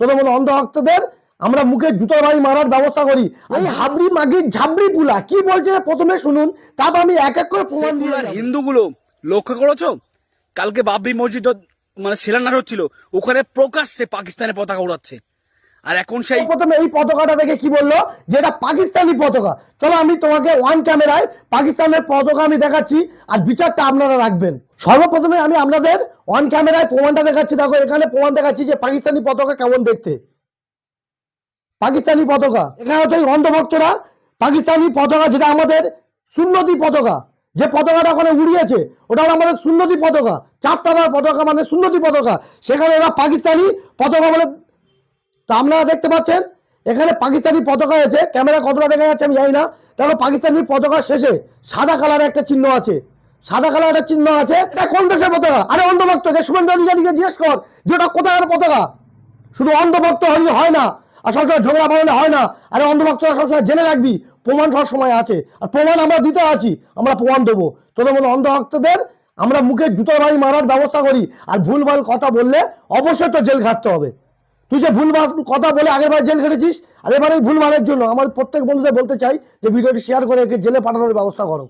তোদের অন্ধ ভক্তদের আমরা মুখে জুতোর বাড়ি মারার ব্যবস্থা করি। আমি হাবড়ি মাগি ঝাবড়ি পুলা কি বলছে প্রথমে শুনুন তারপর আমি এক এক করে প্রমাণ দিয়ে হিন্দুগুলো লক্ষ্য করেছ? কালকে বাবরি মসজিদ মানে শিলান্যাস হচ্ছিল ওখানে প্রকাশ্যে পাকিস্তানের পতাকা উড়াচ্ছে। আর এখন সেই প্রথমে এই পতাকাটা দেখে কি বলল? যে এটা পাকিস্তানি পতাকা। চলো আমি তোমাকে ওয়ান ক্যামেরায় পাকিস্তানের পতাকা আমি দেখাচ্ছি, আর বিচারটা আপনারা রাখবেন। সর্বপ্রথমে আমি আপনাদের ওয়ান ক্যামেরায় প্রমাণটা দেখাচ্ছি। দেখো, এখানে প্রমাণ দেখাচ্ছি যে পাকিস্তানি পতাকা কেমন দেখতে। পাকিস্তানি পতাকা। এখানে তো এই অন্ধভক্তরা পাকিস্তানি পতাকা, যেটা আমাদের সুন্নতি পতাকা। যে পতাকাটা ওখানে উড়িয়েছে, ওটা হলো আমাদের সুন্নতি পতাকা। চার তারার পতাকা মানে সুন্নতি পতাকা। সেখানে এরা পাকিস্তানি পতাকা বলে তো আপনারা দেখতে পাচ্ছেন, এখানে পাকিস্তানি পতাকা আছে। ক্যামেরা কতটা দেখা যাচ্ছে আমি জানি না। দেখো পাকিস্তানি পতাকা শেষে সাদা কালারের একটা চিহ্ন আছে। সাদা কালারের চিহ্ন আছে। এটা কোন দেশের পতাকা? আরে অন্ধভক্তকে শুভেন্দু অধিকারীকে জিজ্ঞেস কর, যে ওটা কোথাকার পতাকা? শুধু অন্ধভক্ত হলে হয় না, আর সবসময় ঝগড়া বাড়ালে হয় না। আরে অন্ধভক্তরা সবসময় জেনে রাখবি, প্রমাণ সব সময় আছে। আর প্রমাণ আমরা দিতে আছি, আমরা প্রমাণ দেবো। তোদের মতো অন্ধভক্তদের আমরা মুখে জুতো ভাই মারার ব্যবস্থা করি, আর ভুলভাল কথা বললে অবশ্যই তো জেল খাটতে হবে। তুই যে ভুল কথা বলে আগের বার জেল খেটেছিস, আর এবার এই ভুলভালের জন্য আমার প্রত্যেক বন্ধুদের বলতে চাই যে ভিডিওটি শেয়ার করে একে জেলে পাঠানোর ব্যবস্থা করো।